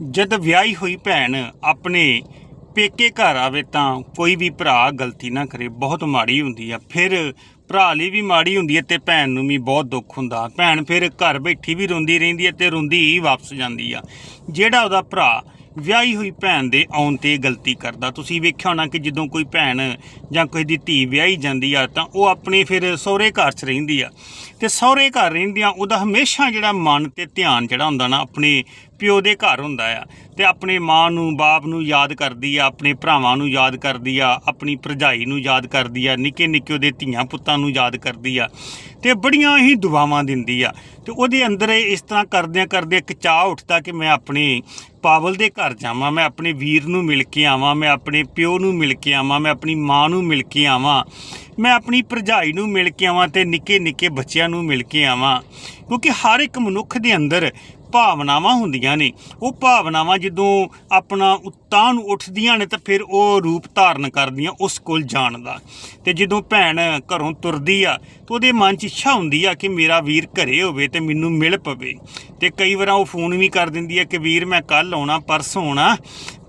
ਜਦ ਵਿਆਹੀ ਹੋਈ ਭੈਣ ਆਪਣੇ ਪੇਕੇ ਘਰ ਆਵੇ ਤਾਂ ਕੋਈ ਵੀ ਭਰਾ ਗਲਤੀ ਨਾ ਕਰੇ, ਬਹੁਤ ਮਾੜੀ ਹੁੰਦੀ ਆ। ਫਿਰ ਭਰਾ ਲਈ ਵੀ ਮਾੜੀ ਹੁੰਦੀ ਹੈ ਤੇ ਭੈਣ ਨੂੰ ਵੀ ਬਹੁਤ ਦੁੱਖ ਹੁੰਦਾ। ਭੈਣ ਫਿਰ ਘਰ ਬੈਠੀ ਵੀ ਰੋਂਦੀ ਰਹਿੰਦੀ ਹੈ ਤੇ ਰੋਂਦੀ ਹੀ ਵਾਪਸ ਜਾਂਦੀ ਆ। ਜਿਹੜਾ ਉਹਦਾ ਭਰਾ ਵਿਆਹੀ ਹੋਈ ਭੈਣ ਦੇ ਆਉਣ ਤੇ ਗਲਤੀ ਕਰਦਾ। ਤੁਸੀਂ ਵੇਖਿਆ ਹੋਣਾ ਕਿ ਜਦੋਂ ਕੋਈ ਭੈਣ ਜਾਂ ਕੋਈ ਦੀ ਧੀ ਵਿਆਹੀ ਜਾਂਦੀ ਆ ਤਾਂ ਉਹ ਆਪਣੇ ਫਿਰ ਸਹੁਰੇ ਘਰ 'ਚ ਰਹਿੰਦੀ ਆ। ਤੇ ਸਹੁਰੇ ਘਰ ਰਹਿੰਦਿਆਂ ਉਹਦਾ ਹਮੇਸ਼ਾ ਜਿਹੜਾ ਮਨ ਤੇ ਧਿਆਨ ਜਿਹੜਾ ਹੁੰਦਾ ਨਾ, ਆਪਣੇ ਪਿਓ ਦੇ ਘਰ ਹੁੰਦਾ ਆ ਤੇ ਆਪਣੇ ਮਾਂ ਨੂੰ, ਬਾਪ ਨੂੰ ਯਾਦ ਕਰਦੀ ਆ, ਆਪਣੇ ਭਰਾਵਾਂ ਨੂੰ ਯਾਦ ਕਰਦੀ ਆ, ਆਪਣੀ ਭਰਜਾਈ ਨੂੰ ਯਾਦ ਕਰਦੀ ਆ ਨਿੱਕੇ ਨਿੱਕੇ ਉਹਦੇ ਧੀਆਂ ਪੁੱਤਾਂ ਨੂੰ ਯਾਦ ਕਰਦੀ ਆ ਤੇ ਬੜੀਆਂ ਹੀ ਦੁਆਵਾਂ ਦਿੰਦੀ ਆ ਤੇ ਉਹਦੇ ਅੰਦਰ ਇਸ ਤਰ੍ਹਾਂ ਕਰਦਿਆਂ ਕਰਦੇ ਇੱਕ ਚਾਹ ਉੱਠਦਾ ਕਿ ਮੈਂ ਆਪਣੇ ਪਾਵਲ ਦੇ ਘਰ ਜਾਵਾਂ, ਮੈਂ ਆਪਣੇ ਵੀਰ ਨੂੰ ਮਿਲ ਕੇ ਆਵਾਂ, ਮੈਂ ਆਪਣੇ ਪਿਓ ਨੂੰ ਮਿਲ ਕੇ ਆਵਾਂ, ਮੈਂ ਆਪਣੀ ਮਾਂ ਨੂੰ ਮਿਲ ਕੇ ਆਵਾਂ, ਮੈਂ ਆਪਣੀ ਭਰਜਾਈ ਨੂੰ ਮਿਲ ਕੇ ਆਵਾਂ ਤੇ ਨਿੱਕੇ ਨਿੱਕੇ ਬੱਚਿਆਂ ਨੂੰ ਮਿਲ ਕੇ ਆਵਾਂ। ਕਿਉਂਕਿ ਹਰ ਇੱਕ ਮਨੁੱਖ ਦੇ ਅੰਦਰ ਭਾਵਨਾਵਾਂ ਹੁੰਦੀਆਂ ਨੇ। ਉਹ ਭਾਵਨਾਵਾਂ ਜਦੋਂ ਆਪਣਾ ਉਤਾਂ ਨੂੰ ਉੱਠਦੀਆਂ ਨੇ ਤਾਂ ਫਿਰ ਉਹ ਰੂਪ ਧਾਰਨ ਕਰਦੀਆਂ ਉਸ ਕੋਲ ਜਾਣ ਦਾ। ਤੇ ਜਦੋਂ ਭੈਣ ਘਰੋਂ ਤੁਰਦੀ ਆ ਤਾਂ ਉਹਦੇ ਮਨ 'ਚ ਇੱਛਾ ਹੁੰਦੀ ਆ ਕਿ ਮੇਰਾ ਵੀਰ ਘਰੇ ਹੋਵੇ ਤੇ ਮੈਨੂੰ ਮਿਲ ਪਵੇ। ਤੇ ਕਈ ਵਾਰ ਉਹ ਫੋਨ ਵੀ ਕਰ ਦਿੰਦੀ ਆ ਕਿ, ਵੀਰ, ਮੈਂ ਕੱਲ ਆਉਣਾ, ਪਰਸੋਂ ਆਉਣਾ।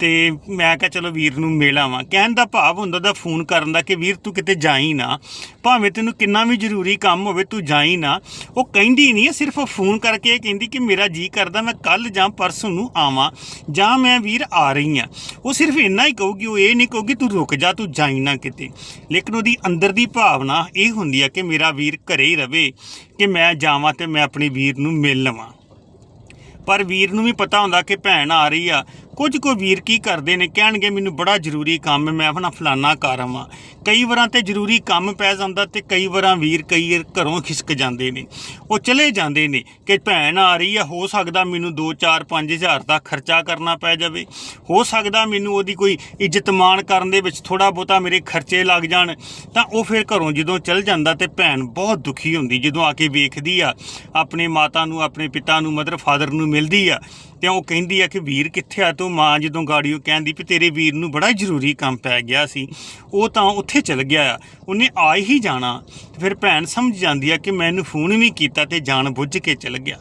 ਤੇ ਮੈਂ ਕਿਹਾ ਚਲੋ ਵੀਰ ਨੂੰ ਮਿਲ ਆਵਾਂ। ਕਹਿਣ ਦਾ ਭਾਵ ਹੁੰਦਾ ਦਾ ਫੋਨ ਕਰਨ ਦਾ ਕਿ ਵੀਰ ਤੂੰ ਕਿਤੇ ਜਾਈ ਨਾ। ਭਾਵੇਂ ਤੈਨੂੰ ਕਿੰਨਾ ਵੀ ਜ਼ਰੂਰੀ ਕੰਮ ਹੋਵੇ ਤੂੰ ਜਾਈ ਨਾ। ਉਹ ਕਹਿੰਦੀ ਨਹੀਂ ਸਿਰਫ ਫੋਨ ਕਰਕੇ ਇਹ ਕਹਿੰਦੀ ਕਿ ਮੇਰਾ ਜੀ ਕਰਦਾ, ਮੈਂ ਕੱਲ ਜਾਂ ਪਰਸੋਂ ਨੂੰ ਆਵਾਂ। ਜਾਂ ਮੈਂ ਵੀਰ ਆ ਰਹੀ ਆ। ਉਹ ਸਿਰਫ ਇੰਨਾ ਹੀ ਕਹੂਗੀ, ਉਹ ਇਹ ਨਹੀਂ ਕਹੂਗੀ, ਤੂੰ ਰੁਕ ਜਾ, ਤੂੰ ਜਾਈ ਨਾ ਕਿਤੇ। ਲੇਕਿਨ ਉਹਦੀ ਅੰਦਰ ਦੀ ਭਾਵਨਾ ਇਹ ਹੁੰਦੀ ਆ ਕਿ ਮੇਰਾ ਵੀਰ ਘਰੇ ਹੀ ਰਵੇ, ਕਿ ਮੈਂ ਜਾਵਾਂ ਤੇ ਮੈਂ ਆਪਣੇ ਵੀਰ ਨੂੰ ਮਿਲ ਲਵਾਂ। ਪਰ ਵੀਰ ਨੂੰ ਵੀ ਪਤਾ ਹੁੰਦਾ ਕਿ ਭੈਣ ਆ ਰਹੀ ਆ। ਕੁਝ ਕੋ ਵੀਰ ਕੀ ਕਰਦੇ ਨੇ, ਕਹਿਣਗੇ ਮੈਨੂੰ ਬੜਾ ਜ਼ਰੂਰੀ ਕੰਮ ਹੈ, ਮੈਂ ਆਪਣਾ ਫਲਾਨਾ ਕਰ ਆਵਾਂ। ਕਈ ਵਾਰਾਂ ਤੇ ਜ਼ਰੂਰੀ ਕੰਮ ਪੈ ਜਾਂਦਾ ਤੇ ਕਈ ਵਾਰਾਂ ਵੀਰ ਕਈ ਵਾਰ ਘਰੋਂ ਖਿਸਕ ਜਾਂਦੇ ਨੇ। ਉਹ ਚਲੇ ਜਾਂਦੇ ਨੇ ਕਿ ਭੈਣ ਆ ਰਹੀ ਆ ਹੋ ਸਕਦਾ ਮੈਨੂੰ 2 4 5000 ਦਾ ਖਰਚਾ ਕਰਨਾ ਪੈ ਜਾਵੇ। ਹੋ ਸਕਦਾ ਮੈਨੂੰ ਉਹਦੀ ਕੋਈ ਇੱਜ਼ਤ ਮਾਣ ਕਰਨ ਦੇ ਵਿੱਚ ਥੋੜਾ ਬਹੁਤਾ ਮੇਰੇ ਖਰਚੇ ਲੱਗ ਜਾਣ। ਤਾਂ ਉਹ ਫਿਰ ਘਰੋਂ ਜਦੋਂ ਚਲ ਜਾਂਦਾ ਤੇ ਭੈਣ ਬਹੁਤ ਦੁਖੀ ਹੁੰਦੀ, ਜਦੋਂ ਆ ਕੇ ਵੇਖਦੀ ਆ, ਆਪਣੇ ਮਾਤਾ ਨੂੰ, ਆਪਣੇ ਪਿਤਾ ਨੂੰ, ਮਦਰ, ਫਾਦਰ ਨੂੰ ਮਿਲਦੀ ਆ ਤੇ ਉਹ ਕਹਿੰਦੀ ਆ ਕਿ ਵੀਰ ਕਿੱਥੇ ਆ? ਤੂੰ ਮਾਂ ਜਦੋਂ ਗਾੜੀਓ ਕਹਿੰਦੀ ਵੀ ਤੇਰੇ ਵੀਰ ਨੂੰ ਬੜਾ ਜ਼ਰੂਰੀ ਕੰਮ ਪੈ ਗਿਆ ਸੀ। ਉਹ ਤਾਂ ਉੱਥੇ ਚਲ ਗਿਆ। ਆ ਉਹਨੇ ਆ ਹੀ ਜਾਣਾ। ਫਿਰ ਭੈਣ ਸਮਝ ਜਾਂਦੀ ਆ ਕਿ ਮੈਨੂੰ ਫੋਨ ਵੀ ਕੀਤਾ ਤੇ ਜਾਣ ਬੁੱਝ ਕੇ ਚਲ ਗਿਆ।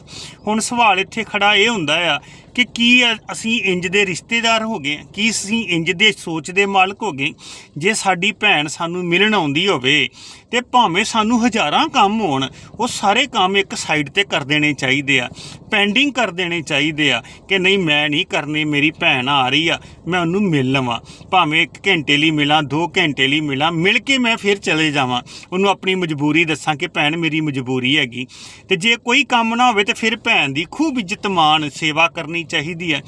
ਹੁਣ ਸਵਾਲ ਇੱਥੇ ਖੜਾ ਇਹ ਹੁੰਦਾ ਆ ਕਿ ਕੀ ਅਸੀਂ ਇੰਜ ਦੇ ਰਿਸ਼ਤੇਦਾਰ ਹੋ ਗਏ ਕੀ ਅਸੀਂ ਇੰਜ ਦੇ ਸੋਚ ਦੇ ਮਾਲਕ ਹੋ ਗਏ? ਜੇ ਸਾਡੀ ਭੈਣ ਸਾਨੂੰ ਮਿਲਣ ਆਉਂਦੀ ਹੋਵੇ, ਤੇ ਭਾਵੇਂ ਸਾਨੂੰ ਹਜ਼ਾਰਾਂ ਕੰਮ ਹੋਣ, ਉਹ ਸਾਰੇ ਕੰਮ ਇੱਕ ਸਾਈਡ ਤੇ ਕਰ ਦੇਣੇ ਚਾਹੀਦੇ ਆ। ਪੈਂਡਿੰਗ ਕਰ ਦੇਣੇ ਚਾਹੀਦੇ ਆ ਕਿ ਨਹੀਂ, ਮੈਂ ਨਹੀਂ ਕਰਨੇ, ਮੇਰੀ ਭੈਣ ਆ ਰਹੀ ਆ, ਮੈਂ ਉਹਨੂੰ ਮਿਲ ਲਵਾਂ। ਭਾਵੇਂ 1 ਘੰਟੇ ਲਈ ਮਿਲਾਂ 2 ਘੰਟੇ ਲਈ ਮਿਲਾਂ, ਮਿਲ ਕੇ ਮੈਂ ਫਿਰ ਚਲੇ ਜਾਵਾਂ, ਉਹਨੂੰ ਆਪਣੀ ਮਜਬੂਰੀ ਦੱਸਾਂ ਕਿ ਭੈਣ ਮੇਰੀ ਮਜਬੂਰੀ ਹੈਗੀ। ਤੇ ਜੇ ਕੋਈ ਕੰਮ ਨਾ ਹੋਵੇ ਤੇ ਫਿਰ ਭੈਣ ਦੀ ਖੂਬ ਇੱਜ਼ਤ ਮਾਣ, ਸੇਵਾ ਕਰਨੀ ਚਾਹੀਦੀ ਹੈ।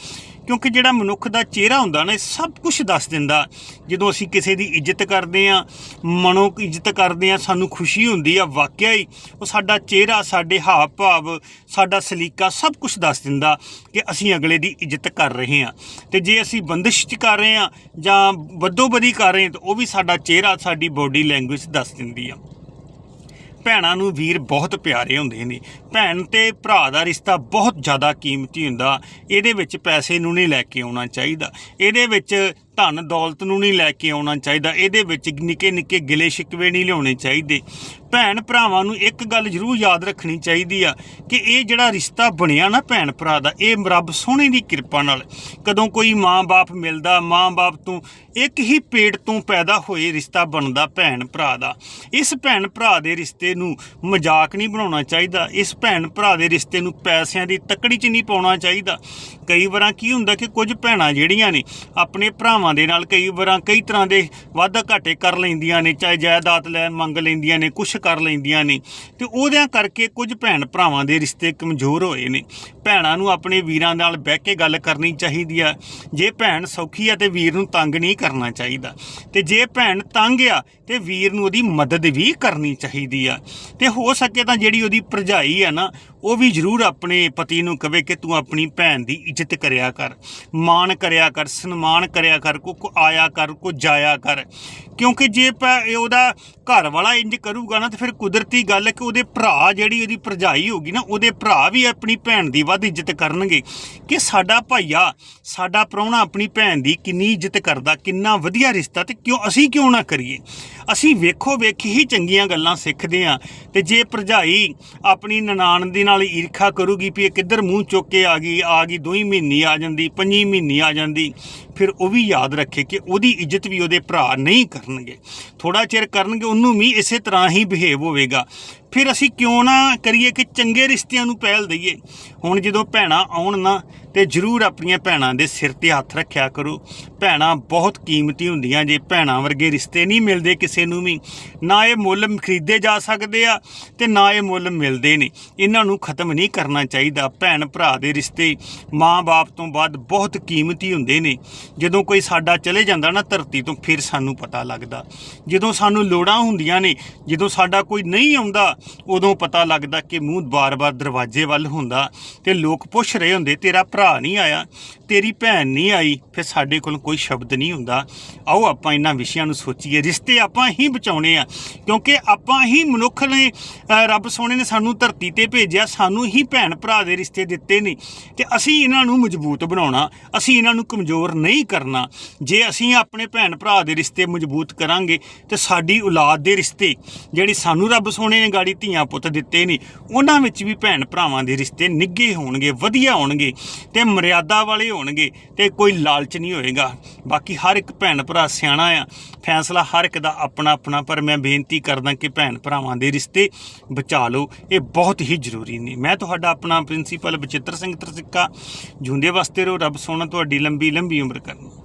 ਕਿਉਂਕਿ ਜਿਹੜਾ ਮਨੁੱਖ ਦਾ ਚਿਹਰਾ ਹੁੰਦਾ ਨਾ, ਇਹ ਸਭ ਕੁਝ ਦੱਸ ਦਿੰਦਾ। ਜਦੋਂ ਅਸੀਂ ਕਿਸੇ ਦੀ ਇੱਜ਼ਤ ਕਰਦੇ ਆ ਮਨੋਂ ਇੱਜ਼ਤ ਕਰਦੇ ਆ ਸਾਨੂੰ ਖੁਸ਼ੀ ਹੁੰਦੀ ਆ, ਵਾਕਿਆ ਹੀ ਉਹ ਸਾਡਾ ਚਿਹਰਾ, ਸਾਡੇ ਹਾਵ ਭਾਵ ਸਾਡਾ ਸਲੀਕਾ ਸਭ ਕੁਝ ਦੱਸ ਦਿੰਦਾ ਕਿ ਅਸੀਂ ਅਗਲੇ ਦੀ ਇੱਜ਼ਤ ਕਰ ਰਹੇ ਆ ਤੇ ਜੇ ਅਸੀਂ ਬੰਦਿਸ਼ 'ਚ ਕਰ ਰਹੇ ਆ ਜਾਂ ਵੱਧੋ ਵਧੀ ਕਰ ਰਹੇ ਆ ਤਾਂ ਉਹ ਵੀ ਸਾਡਾ ਚਿਹਰਾ, ਸਾਡੀ ਬੋਡੀ ਲੈਂਗੁਏਜ ਦੱਸ ਦਿੰਦੀ ਆ। ਭੈਣਾਂ ਨੂੰ ਵੀਰ ਬਹੁਤ ਪਿਆਰੇ ਹੁੰਦੇ ਨੇ। ਭੈਣ ਤੇ ਭਰਾ ਦਾ ਰਿਸ਼ਤਾ ਬਹੁਤ ਜ਼ਿਆਦਾ ਕੀਮਤੀ ਹੁੰਦਾ। ਇਹਦੇ ਵਿੱਚ ਪੈਸੇ ਨੂੰ ਨਹੀਂ ਲੈ ਕੇ ਆਉਣਾ ਚਾਹੀਦਾ। ਇਹਦੇ ਵਿੱਚ ਧਨ ਦੌਲਤ ਨੂੰ ਨਹੀਂ ਲੈ ਕੇ ਆਉਣਾ ਚਾਹੀਦਾ। ਇਹਦੇ ਵਿੱਚ ਨਿੱਕੇ ਨਿੱਕੇ ਗਿਲੇ ਸ਼ਿਕਵੇ ਨਹੀਂ ਲਿਆਉਣੇ ਚਾਹੀਦੇ। ਭੈਣ ਭਰਾਵਾਂ ਨੂੰ ਇੱਕ ਗੱਲ ਜ਼ਰੂਰ ਯਾਦ ਰੱਖਣੀ ਚਾਹੀਦੀ ਆ ਕਿ ਇਹ ਜਿਹੜਾ ਰਿਸ਼ਤਾ ਬਣਿਆ ਨਾ ਭੈਣ ਭਰਾ ਦਾ, ਇਹ ਰੱਬ ਸੋਹਣੇ ਦੀ ਕਿਰਪਾ ਨਾਲ। ਕਦੋਂ ਕੋਈ ਮਾਂ-ਬਾਪ ਮਿਲਦਾ, ਮਾਂ-ਬਾਪ ਤੋਂ ਇੱਕ ਹੀ ਪੇਟ ਤੋਂ ਪੈਦਾ ਹੋਏ ਰਿਸ਼ਤਾ ਬਣਦਾ ਭੈਣ ਭਰਾ ਦਾ। ਇਸ ਭੈਣ ਭਰਾ ਦੇ ਰਿਸ਼ਤੇ ਨੂੰ ਮਜ਼ਾਕ ਨਹੀਂ ਬਣਾਉਣਾ ਚਾਹੀਦਾ। ਇਸ ਭੈਣ ਭਰਾ ਦੇ ਰਿਸ਼ਤੇ ਨੂੰ ਪੈਸਿਆਂ ਦੀ ਤਕੜੀ 'ਚ ਨਹੀਂ ਪਾਉਣਾ ਚਾਹੀਦਾ। ਕਈ ਵਾਰਾਂ ਕੀ ਹੁੰਦਾ ਕਿ ਕੁਝ ਭੈਣਾਂ ਜਿਹੜੀਆਂ ਨੇ, ਆਪਣੇ ਭਰਾਵਾਂ ਦੇ ਨਾਲ ਕਈ ਵਾਰਾਂ ਕਈ ਤਰ੍ਹਾਂ ਦੇ ਵਾਧਾ ਘਾਟੇ ਕਰ ਲੈਂਦੀਆਂ ਨੇ, ਚਾਹੇ ਜਾਇਦਾਦ ਲੈਣ ਮੰਗ ਲੈਂਦੀਆਂ ਨੇ ਕੁਝ ਕਰ ਲੈਂਦੀਆਂ ਨੇ। ਤੇ ਉਹਦਿਆਂ ਕਰਕੇ ਕੁਝ ਭੈਣ ਭਰਾਵਾਂ ਦੇ ਰਿਸ਼ਤੇ ਕਮਜ਼ੋਰ ਹੋਏ ਨੇ। ਭੈਣਾਂ ਨੂੰ ਆਪਣੇ ਵੀਰਾਂ ਨਾਲ ਬਹਿ ਕੇ ਗੱਲ ਕਰਨੀ ਚਾਹੀਦੀ ਆ। ਜੇ ਭੈਣ ਸੌਖੀ ਆ ਤੇ ਵੀਰ ਨੂੰ ਤੰਗ ਨਹੀਂ ਕਰਨਾ ਚਾਹੀਦਾ। ਤੇ ਜੇ ਭੈਣ ਤੰਗ ਆ ਤੇ ਵੀਰ ਨੂੰ ਉਹਦੀ ਮਦਦ ਵੀ ਕਰਨੀ ਚਾਹੀਦੀ ਆ। ਤੇ ਹੋ ਸਕੇ ਤਾਂ ਜਿਹੜੀ ਉਹਦੀ ਭਰਜਾਈ ਆ ਨਾ, ਉਹ ਵੀ ਜ਼ਰੂਰ ਆਪਣੇ ਪਤੀ ਨੂੰ ਕਵੇ ਕਿ ਤੂੰ ਆਪਣੀ ਭੈਣ ਦੀ ਇੱਜ਼ਤ ਕਰਿਆ ਕਰ, ਮਾਣ ਕਰਿਆ ਕਰ, ਸਨਮਾਨ ਕਰਿਆ ਕਰ ਕੋ ਆਇਆ ਕਰ ਕੋ ਜਾਇਆ ਕਰ। ਕਿਉਂਕਿ ਜੇ ਉਹਦਾ ਘਰ ਵਾਲਾ ਇੰਜ ਕਰੂਗਾ ਨਾ ਤੇ ਫਿਰ ਕੁਦਰਤੀ ਗੱਲ ਹੈ ਕਿ ਉਹਦੇ ਭਰਾ ਜਿਹੜੀ ਉਹਦੀ ਭਰਜਾਈ ਹੋਗੀ ਨਾ, ਉਹਦੇ ਭਰਾ ਵੀ ਆਪਣੀ ਭੈਣ ਦੀ ਵੱਧ ਇੱਜ਼ਤ ਕਰਨਗੇ। ਕਿ ਸਾਡਾ ਭਾਈਆ, ਸਾਡਾ ਪ੍ਰਾਹੁਣਾ ਆਪਣੀ ਭੈਣ ਦੀ ਕਿੰਨੀ ਇੱਜ਼ਤ ਕਰਦਾ, ਕਿੰਨਾ ਵਧੀਆ ਰਿਸ਼ਤਾ ਤੇ ਕਿਉਂ, ਅਸੀਂ ਕਿਉਂ ਨਾ ਕਰੀਏ? ਅਸੀਂ ਵੇਖੋ ਵੇਖੀ ਹੀ ਚੰਗੀਆਂ ਗੱਲਾਂ ਸਿੱਖਦੇ ਆ ਤੇ ਜੇ ਭਰਜਾਈ ਆਪਣੀ ਨਨਾਣ ਦੇ ਨਾਲ ਈਰਖਾ ਕਰੂਗੀ ਵੀ ਇਹ ਕਿੱਧਰ ਮੂੰਹ ਚੁੱਕ ਕੇ ਆ ਗਈ ਆ ਗਈ, ਦੋਈ ਮਹੀਨੇ ਆ ਜਾਂਦੀ, ਪੰਜੀ ਮਹੀਨੇ ਆ ਜਾਂਦੀ, ਫਿਰ ਉਹ ਵੀ ਯਾਦ ਰੱਖੇ ਕਿ ਉਹਦੀ ਇੱਜ਼ਤ ਵੀ ਉਹਦੇ ਭਰਾ ਨਹੀਂ ਕਰਨਗੇ। ਥੋੜਾ ਚਿਰ ਕਰਨਗੇ ਉਹਨੂੰ ਵੀ ਇਸੇ ਤਰ੍ਹਾਂ ਹੀ ਬਿਹੇਵ ਹੋਵੇਗਾ। ਫਿਰ ਅਸੀਂ ਕਿਉਂ ਨਾ ਕਰੀਏ ਕਿ ਚੰਗੇ ਰਿਸ਼ਤਿਆਂ ਨੂੰ ਪਹਿਲ ਦਈਏ? ਹੁਣ ਜਦੋਂ ਭੈਣਾਂ ਆਉਣ ਨਾ, ਤੇ ਜਰੂਰ ਆਪਣੀਆਂ ਭੈਣਾਂ ਦੇ ਸਿਰ ਤੇ ਹੱਥ ਰੱਖਿਆ ਕਰੋ। ਭੈਣਾਂ ਬਹੁਤ ਕੀਮਤੀ ਹੁੰਦੀਆਂ ਜੇ ਭੈਣਾਂ ਵਰਗੇ ਰਿਸ਼ਤੇ ਨਹੀਂ ਮਿਲਦੇ ਕਿਸੇ ਨੂੰ ਵੀ। ਨਾ ਇਹ ਮੁੱਲ ਖਰੀਦੇ ਜਾ ਸਕਦੇ ਆ, ਤੇ ਨਾ ਇਹ ਮੁੱਲ ਮਿਲਦੇ ਨੇ। ਇਹਨਾਂ ਨੂੰ ਖਤਮ ਨਹੀਂ ਕਰਨਾ ਚਾਹੀਦਾ। ਭੈਣ ਭਰਾ ਦੇ ਰਿਸ਼ਤੇ ਮਾਂ-ਬਾਪ ਤੋਂ ਬਾਅਦ ਬਹੁਤ ਕੀਮਤੀ ਹੁੰਦੇ ਨੇ। ਜਦੋਂ ਕੋਈ ਸਾਡਾ ਚਲੇ ਜਾਂਦਾ ਨਾ ਧਰਤੀ ਤੋਂ, ਫਿਰ ਸਾਨੂੰ ਪਤਾ ਲੱਗਦਾ। ਜਦੋਂ ਸਾਨੂੰ ਲੋੜਾਂ ਹੁੰਦੀਆਂ ਨੇ, ਜਦੋਂ ਸਾਡਾ ਕੋਈ ਨਹੀਂ ਆਉਂਦਾ ਉਦੋਂ ਪਤਾ ਲੱਗਦਾ ਕਿ ਮੂੰਹ ਬਾਰ-ਬਾਰ ਦਰਵਾਜ਼ੇ ਵੱਲ ਹੁੰਦਾ ਤੇ ਲੋਕ ਪੁੱਛ ਰਹੇ ਹੁੰਦੇ, ਤੇਰਾ ਭਰਾ ਨਹੀਂ ਆਇਆ? ਤੇਰੀ ਭੈਣ ਨਹੀਂ ਆਈ, ਫਿਰ ਸਾਡੇ ਕੋਲ ਕੋਈ ਸ਼ਬਦ ਨਹੀਂ ਹੁੰਦਾ। ਆਓ ਆਪਾਂ ਇਹਨਾਂ ਵਿਸ਼ਿਆਂ ਨੂੰ ਸੋਚੀਏ। ਰਿਸ਼ਤੇ ਆਪਾਂ ਹੀ ਬਚਾਉਣੇ ਆ, ਕਿਉਂਕਿ ਆਪਾਂ ਹੀ ਮਨੁੱਖ ਨੇ ਰੱਬ ਸੋਹਣੇ ਨੇ ਸਾਨੂੰ ਧਰਤੀ ਤੇ ਭੇਜਿਆ, ਸਾਨੂੰ ਹੀ ਭੈਣ ਭਰਾ ਦੇ ਰਿਸ਼ਤੇ ਦਿੱਤੇ ਨੇ। ਤੇ ਅਸੀਂ ਇਹਨਾਂ ਨੂੰ ਮਜ਼ਬੂਤ ਬਣਾਉਣਾ, ਅਸੀਂ ਇਹਨਾਂ ਨੂੰ ਕਮਜ਼ੋਰ ਨਹੀਂ ਕਰਨਾ। ਜੇ ਅਸੀਂ ਆਪਣੇ ਭੈਣ ਭਰਾ ਦੇ ਰਿਸ਼ਤੇ ਮਜ਼ਬੂਤ ਕਰਾਂਗੇ, ਤੇ ਸਾਡੀ ਔਲਾਦ ਦੇ ਰਿਸ਼ਤੇ, ਜਿਹੜੀ ਸਾਨੂੰ ਰੱਬ ਸੋਹਣੇ ਨੇ ਗਾੜੀ ਧੀਆਂ ਪੁੱਤ ਦਿੱਤੇ ਨੇ, ਉਹਨਾਂ ਵਿੱਚ ਵੀ ਭੈਣ ਭਰਾਵਾਂ ਦੇ ਰਿਸ਼ਤੇ ਨਿੱਘੇ ਹੋਣਗੇ, ਵਧੀਆ ਹੋਣਗੇ। ਤੇ ਮਰਿਆਦਾ ਵਾਲੇ ਹੋਣਗੇ ਤੇ ਕੋਈ ਲਾਲਚ ਨਹੀਂ ਹੋਏਗਾ। ਬਾਕੀ ਹਰ ਇੱਕ ਭੈਣ ਭਰਾ ਸਿਆਣਾ ਆ। ਫੈਸਲਾ ਹਰ ਇੱਕ ਦਾ ਆਪਣਾ ਆਪਣਾ, ਪਰ ਮੈਂ ਬੇਨਤੀ ਕਰਦਾ ਕਿ ਭੈਣ ਭਰਾਵਾਂ ਦੇ ਰਿਸ਼ਤੇ ਬਚਾ ਲਓ। ਇਹ ਬਹੁਤ ਹੀ ਜ਼ਰੂਰੀ ਨੇ। ਮੈਂ ਤੁਹਾਡਾ ਆਪਣਾ ਪ੍ਰਿੰਸੀਪਲ ਬਚਿੱਤਰ ਸਿੰਘ ਤਰਸਿੱਕਾ। ਜੁੰਦੇ ਵਾਸਤੇ ਰਹੋ। ਰੱਬ ਸੋਹਣਾ ਤੁਹਾਡੀ ਲੰਬੀ ਲੰਬੀ ਉਮਰ ਕਰਨ।